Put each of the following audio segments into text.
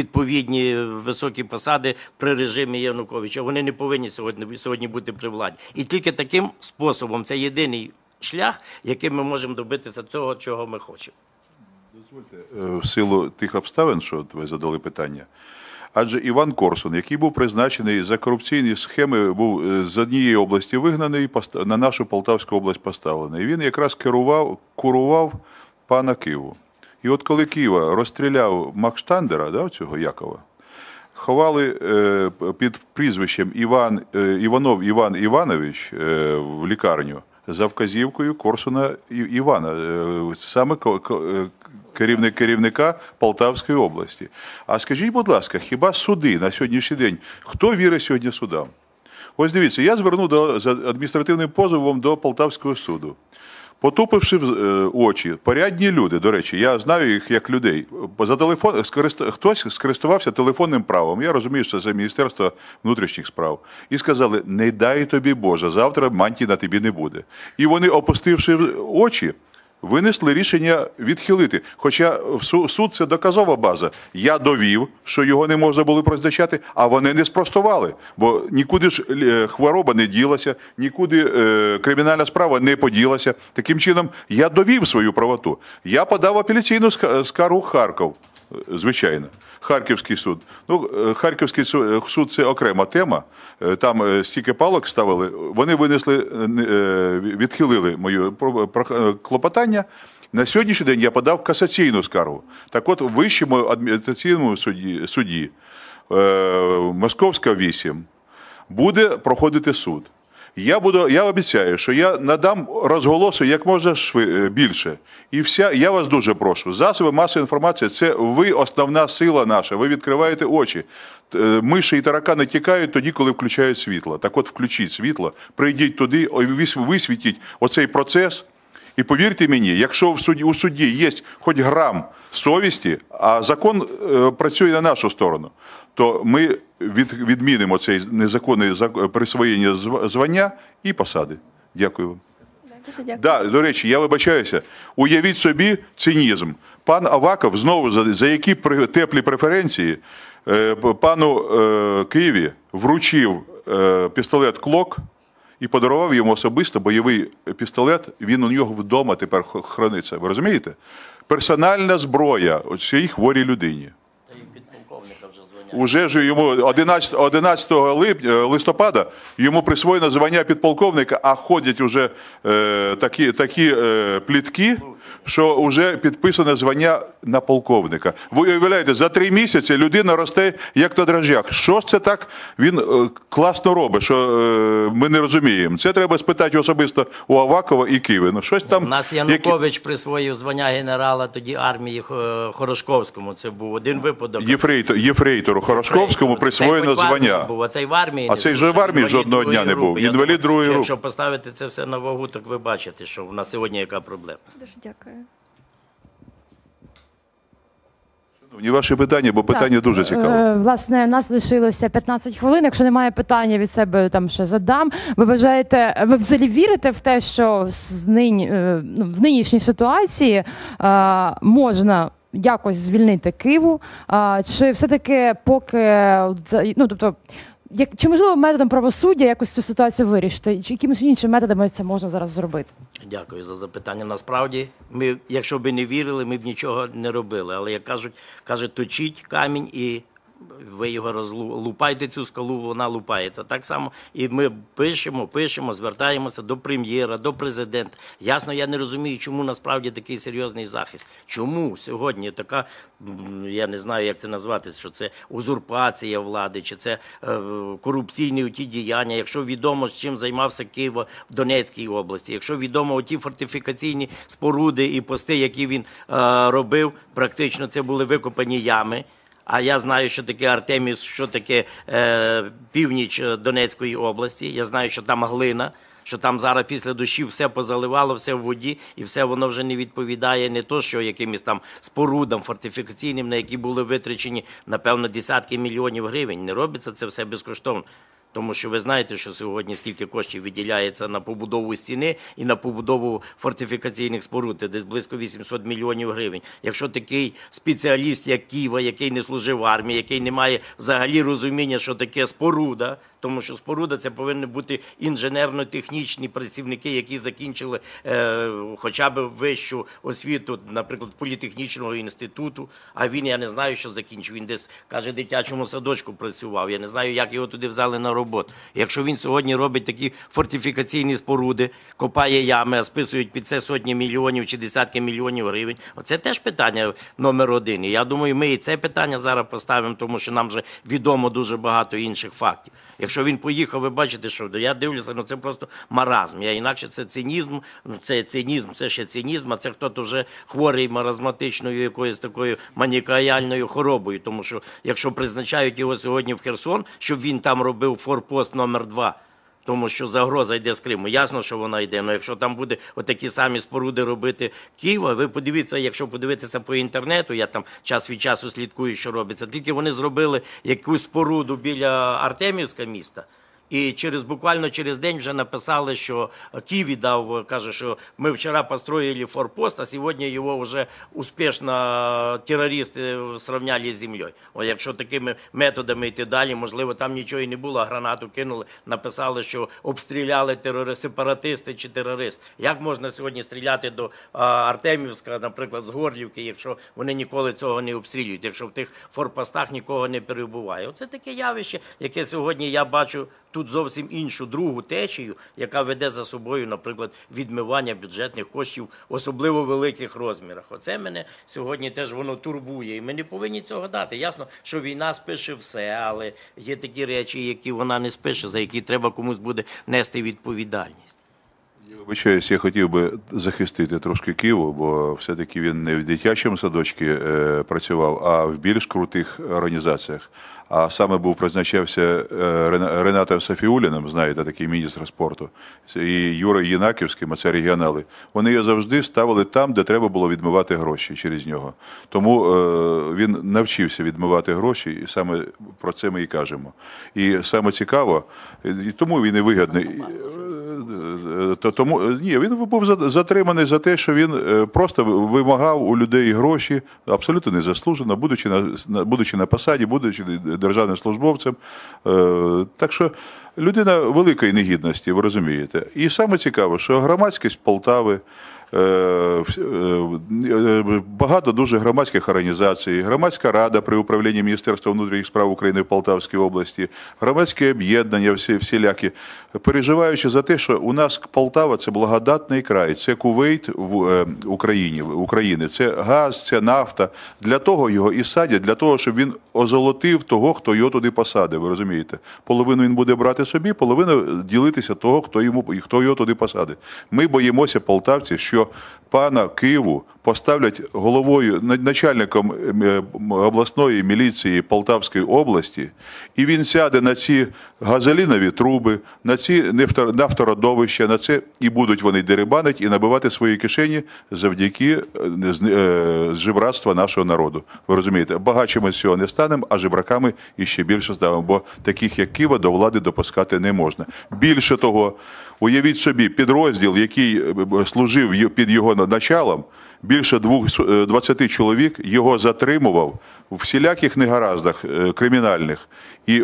відповідні високі посади при режимі Януковича. Вони не повинні сьогодні, сьогодні бути при владі. І тільки таким способом це єдиний шлях, яким ми можемо добитися цього, чого ми хочемо. Е, в силу тих обставин, що ви задали питання. Адже Іван Корсун, який був призначений за корупційні схеми, був е, з однієї області вигнаний на нашу Полтавську область поставлений. Він якраз керував, курував пана Києву. І от коли Києва розстріляв Макштандера, да, цього Якова, ховали е, під прізвищем Іван, е, Іванов Іван Іванович е, в лікарню за вказівкою Корсуна Івана, е, саме е, керівник керівника Полтавської області. А скажіть, будь ласка, хіба суди на сьогоднішній день хто вірить сьогодні судам? Ось дивіться, я звернув до, за адміністративним позовом до Полтавського суду. Потупивши е, очі, порядні люди, до речі, я знаю їх як людей. За телефон хтось скористувався телефонним правом. Я розумію, що це Міністерство внутрішніх справ. І сказали: не дай тобі Боже, завтра мантії на тобі не буде. І вони, опустивши очі, винесли рішення відхилити. Хоча суд це доказова база. Я довів, що його не можна було призначати, а вони не спростували. Бо нікуди ж е, хвороба не ділася, нікуди е, кримінальна справа не поділася. Таким чином, я довів свою правоту. Я подав апеляційну ска- скаргу Харков, е, звичайно. Харківський суд. Ну, е, Харківський е, суд це окрема тема. Е, Там стільки палок ставили. Вони винесли, відхилили моє клопотання. На сьогоднішній день я подав касаційну скаргу. Так от, вищому адміністративному суді, суді Московська 8 буде проходити суд. Я буду, я обіцяю, що я надам розголосу як можна шви, е, більше. І вся, я вас дуже прошу. Засоби масової інформації це ви основна сила наша. Ви відкриваєте очі. Е, Миші і таракани тікають тоді, коли включають світло. Так от включіть світло, прийдіть туди, висвітіть оцей процес. І повірте мені, якщо в суді, у судді є хоч грам совісті, а закон е, працює на нашу сторону, то ми від, відмінимо цей незаконне зак- присвоєння зв- звання і посади. Дякую вам. Дякую. Да, до речі, я вибачаюся. Уявіть собі цинізм. Пан Аваков знову за, за які теплі преференції е, пану е, Києві вручив е, пістолет Клок і подарував йому особисто бойовий пістолет. Він у нього вдома тепер храниться. Ви розумієте? Персональна зброя цій хворій людині. Та й підполковника вже звання. Уже ж йому 11, 11 лип- е, листопада йому присвоєно звання підполковника, а ходять уже е, такі, такі е, плітки, що вже підписане звання на полковника. Ви уявляєте, за три місяці людина росте як на дрожжах. Що ж це так він е, класно робить, що е, ми не розуміємо. Це треба спитати особисто у Авакова і Киви. Ну, щось там, У нас які- Янукович присвоїв звання генерала тоді армії е, Хорошковському. Це був один випадок. Єфрейтор, єфрейтору Хорошковському присвоєно звання. Був, а цей в армії. А цей же в армії жодного дня не був. Інвалід другої що групи. Якщо поставити це все на вагу, так ви бачите, що в нас сьогодні яка проблема. Дуже дякую. Ні, ваші питання, бо питання дуже цікаве. е, Власне, у нас лишилося 15 хвилин. Якщо немає питання від себе, там ще задам. Ви вважаєте, ви взагалі вірите в те, що з нині, е, ну, в нинішній ситуації е, можна якось звільнити Києву? Е, Чи все-таки поки ну тобто. Як чи можливо методом правосуддя якось цю ситуацію вирішити? Чи якимись іншими методами це можна зараз зробити? Дякую за запитання. Насправді, ми, якщо б не вірили, ми б нічого не робили. Але як кажуть, каже, точіть камінь і ви його розлупайте цю скалу, вона лупається. Так само і ми пишемо, пишемо, звертаємося до прем'єра, до президента. Ясно, я не розумію, чому насправді такий серйозний захист. Чому сьогодні така, я не знаю, як це назвати, що це узурпація влади, чи це е, корупційні ті діяння, якщо відомо, з чим займався Києво в Донецькій області, якщо відомо ті фортифікаційні споруди і пости, які він е, робив, практично це були викопані ями. А я знаю, що таке Артеміс, що таке е, північ Донецької області. Я знаю, що там глина, що там зараз після дощів все позаливало, все в воді, і все воно вже не відповідає не то, що якимось там спорудам фортифікаційним, на які були витрачені, напевно, десятки мільйонів гривень. Не робиться це все безкоштовно. Тому що ви знаєте, що сьогодні скільки коштів виділяється на побудову стіни і на побудову фортифікаційних споруд, десь близько 800 мільйонів гривень. Якщо такий спеціаліст, як Ківа, який не служив в армії, який не має взагалі розуміння, що таке споруда, тому що споруда це повинні бути інженерно-технічні працівники, які закінчили е, хоча б вищу освіту, наприклад, політехнічного інституту. А він я не знаю, що закінчив. Він десь каже, дитячому садочку працював. Я не знаю, як його туди взяли на роботу. Якщо він сьогодні робить такі фортифікаційні споруди, копає ями, а списують під це сотні мільйонів чи десятки мільйонів гривень. Оце теж питання номер один. І я думаю, ми і це питання зараз поставимо, тому що нам вже відомо дуже багато інших фактів. Якщо він поїхав, ви бачите, що я дивлюся, ну це просто маразм. Я інакше це цинізм, ну це цинізм, це ще цинізм, а це хто-то вже хворий маразматичною якоюсь такою маніакальною хворобою. Тому що якщо призначають його сьогодні в Херсон, щоб він там робив форпост номер 2 тому що загроза йде з Криму. Ясно, що вона йде. але якщо там буде отакі самі споруди робити Києва, ви подивіться, якщо подивитися по інтернету, я там час від часу слідкую, що робиться. Тільки вони зробили якусь споруду біля Артемівська міста. І через буквально через день вже написали, що Київ дав, каже, що ми вчора построїли форпост, а сьогодні його вже успішно терористи сравняли з землею. О, якщо такими методами йти далі, можливо, там нічого і не було, гранату кинули, написали, що обстріляли терористи, сепаратисти чи терорист. Як можна сьогодні стріляти до Артемівська, наприклад, з Горлівки, якщо вони ніколи цього не обстрілюють, якщо в тих форпостах нікого не перебуває? Оце таке явище, яке сьогодні я бачу тут зовсім іншу другу течію, яка веде за собою, наприклад, відмивання бюджетних коштів, особливо в великих розмірах. Оце мене сьогодні теж воно турбує, і ми не повинні цього дати. Ясно, що війна спише все, але є такі речі, які вона не спише, за які треба комусь буде нести відповідальність. Вибачаюсь, я хотів би захистити трошки Києву, бо все-таки він не в дитячому садочку е, працював, а в більш крутих організаціях. А саме був призначався е, Рена- Ренатом Сафіуліним, знаєте, такий міністр спорту, і Юра Єнаківським, а це регіонали. Вони його завжди ставили там, де треба було відмивати гроші через нього. Тому е, він навчився відмивати гроші, і саме про це ми і кажемо. І саме цікаво, і тому він і вигідний. Е, То тому е, ні, він був за- затриманий за те, що він е, просто вимагав у людей гроші абсолютно незаслужено, будучи на будучи на посаді, будучи державним службовцем. Е, Так що людина великої негідності, ви розумієте. І саме цікаво, що громадськість Полтави. е, е, е, Багато дуже громадських організацій, громадська рада при управлінні Міністерства внутрішніх справ України в Полтавській області, громадські об'єднання, всі всілякі, переживаючи за те, що у нас Полтава це благодатний край, це Кувейт в Україні, України, це газ, це нафта. Для того його і садять, для того, щоб він озолотив того, хто його туди посадив. Ви розумієте? Половину він буде брати собі, половину ділитися того, хто йому хто його туди посадить. Ми боїмося, полтавці, що пана Києву поставлять головою на- начальником е, обласної міліції Полтавської області, і він сяде на ці газолінові труби, на ці нафтородовища, на це і будуть вони дерибанить і набивати свої кишені завдяки е, е, жебратства нашого народу. Ви розумієте, багатшими з цього не станемо, а жебраками іще більше ставимо, бо таких як Кива до влади допускати не можна. Більше того, уявіть собі, підрозділ, який е, служив під його началом, більше двох с- е, 20 чоловік його затримував у всіляких негараздах е, кримінальних, і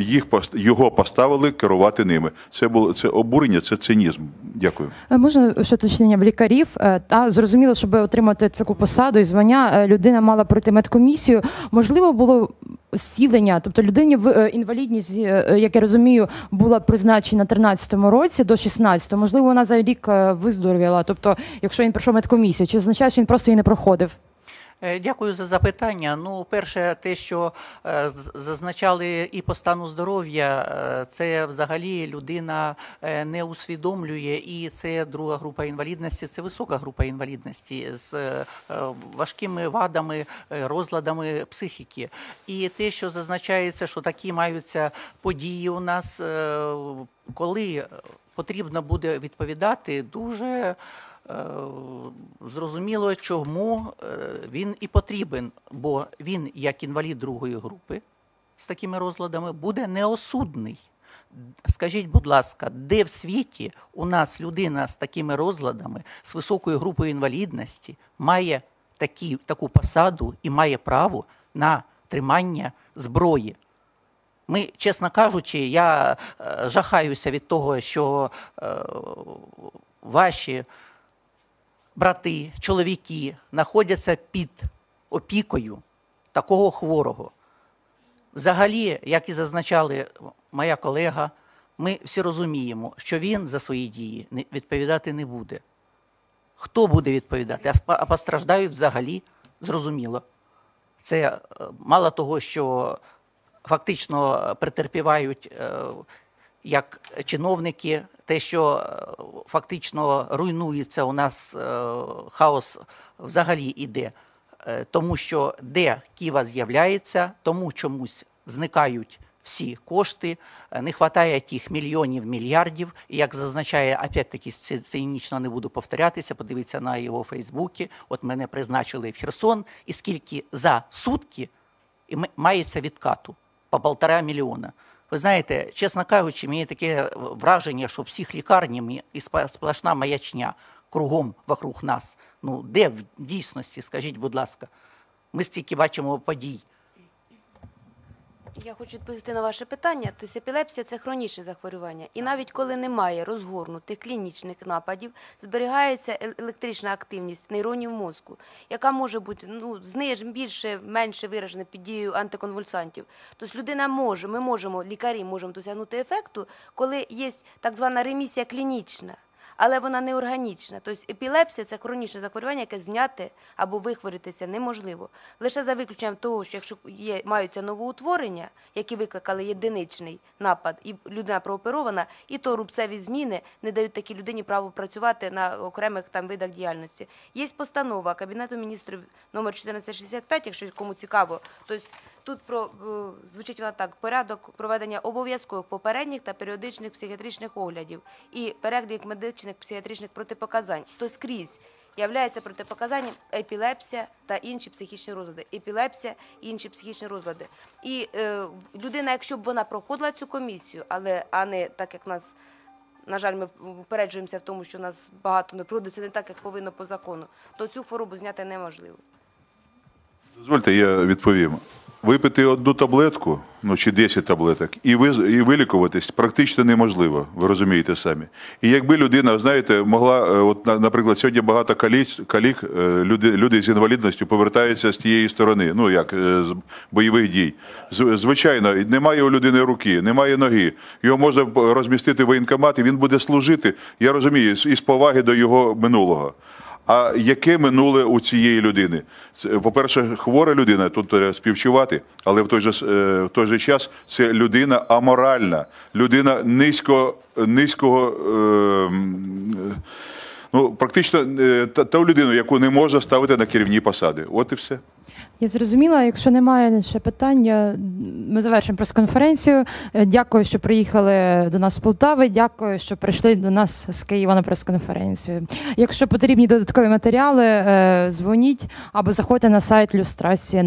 їх його поставили керувати ними. Це було це обурення, це цинізм. Дякую. Можна ще уточнення в лікарів? Та зрозуміло, щоб отримати таку посаду і звання, людина мала пройти медкомісію. Можливо, було зцілення, тобто людині в е, інвалідність, е, як я розумію, була призначена 13-му році до 16-го. Можливо, вона за рік е, виздоровіла. Тобто, якщо він пройшов медкомісію, чи означає, що він просто її не проходив? Е, Дякую за запитання. Ну, перше, те, що е, зазначали і по стану здоров'я, е, це взагалі людина не усвідомлює, і це друга група інвалідності, це висока група інвалідності з важкими вадами, розладами психіки. І те, що зазначається, що такі маються події у нас, коли потрібно буде відповідати, дуже. Е, Зрозуміло, чому е, він і потрібен, бо він, як інвалід другої групи з такими розладами, буде неосудний. Скажіть, будь ласка, де в світі у нас людина з такими розладами, з високою групою інвалідності, має такі, таку посаду і має право на тримання зброї? Ми, чесно кажучи, я е, жахаюся від того, що е, ваші брати, чоловіки знаходяться під опікою такого хворого. Взагалі, як і зазначали моя колега, ми всі розуміємо, що він за свої дії відповідати не буде. Хто буде відповідати? А постраждають взагалі, зрозуміло. Це е, мало того, що фактично претерпівають е, як чиновники, те, що е, фактично руйнується у нас е, хаос взагалі іде. Е, Тому що де Ківа з'являється, тому чомусь зникають всі кошти, не вистачає тих мільйонів, мільярдів. І як зазначає, опять-таки, цинічно не буду повторятися, подивіться на його Фейсбуці. От мене призначили в Херсон, і скільки за сутки мається відкату по полтора мільйона. Ви знаєте, чесно кажучи, мені таке враження, що всіх лікарні і сплошна маячня кругом вокруг нас. Ну де в дійсності, скажіть, будь ласка, ми стільки бачимо подій. Я хочу відповісти на ваше питання. Тобто епілепсія це хронічне захворювання. І навіть коли немає розгорнутих клінічних нападів, зберігається електрична активність нейронів мозку, яка може бути ну, зниж, більше, менше виражена під дією антиконвульсантів. Тобто людина може, ми можемо, лікарі можемо досягнути ефекту, коли є так звана ремісія клінічна. Але вона не органічна. Тобто епілепсія це хронічне захворювання, яке зняти або вихворитися неможливо. Лише за виключенням того, що якщо є, маються новоутворення, які викликали єдиничний напад, і людина прооперована, і то рубцеві зміни не дають такій людині право працювати на окремих там видах діяльності. Є постанова Кабінету міністрів номер 1465, якщо кому цікаво, тобто Тут про е, звучить вона так: порядок проведення обов'язкових попередніх та періодичних психіатричних оглядів і перелік медичних психіатричних протипоказань. То скрізь являється протипоказанням епілепсія та інші психічні розлади. Епілепсія і інші психічні розлади. І е, людина, якщо б вона проходила цю комісію, але а не так як нас. На жаль, ми впереджуємося в тому, що нас багато не пройде не так, як повинно по закону, то цю хворобу зняти неможливо. Дозвольте, я відповім. Випити одну таблетку, ну чи 10 таблеток, і ви і вилікуватись практично неможливо, ви розумієте самі. І якби людина, знаєте, могла, е, от, на- наприклад, сьогодні багато калік, е, люди, люди з інвалідністю повертаються з тієї сторони, ну як е, з бойових дій. Звичайно, немає у людини руки, немає ноги. Його можна розмістити в воєнкомат, і він буде служити. Я розумію, із поваги до його минулого. А яке минуле у цієї людини? По-перше, хвора людина, тут треба співчувати, але в той же, е, в той же час це людина аморальна, людина низько, низького. Е, е, ну, практично е, та, та людину, яку не можна ставити на керівні посади. От і все. Я зрозуміла. Якщо немає ще питання, ми завершимо прес-конференцію. Е, Дякую, що приїхали до нас з Полтави. Дякую, що прийшли до нас з Києва на прес-конференцію. Якщо потрібні додаткові матеріали, е, дзвоніть або заходьте на сайт люстрація.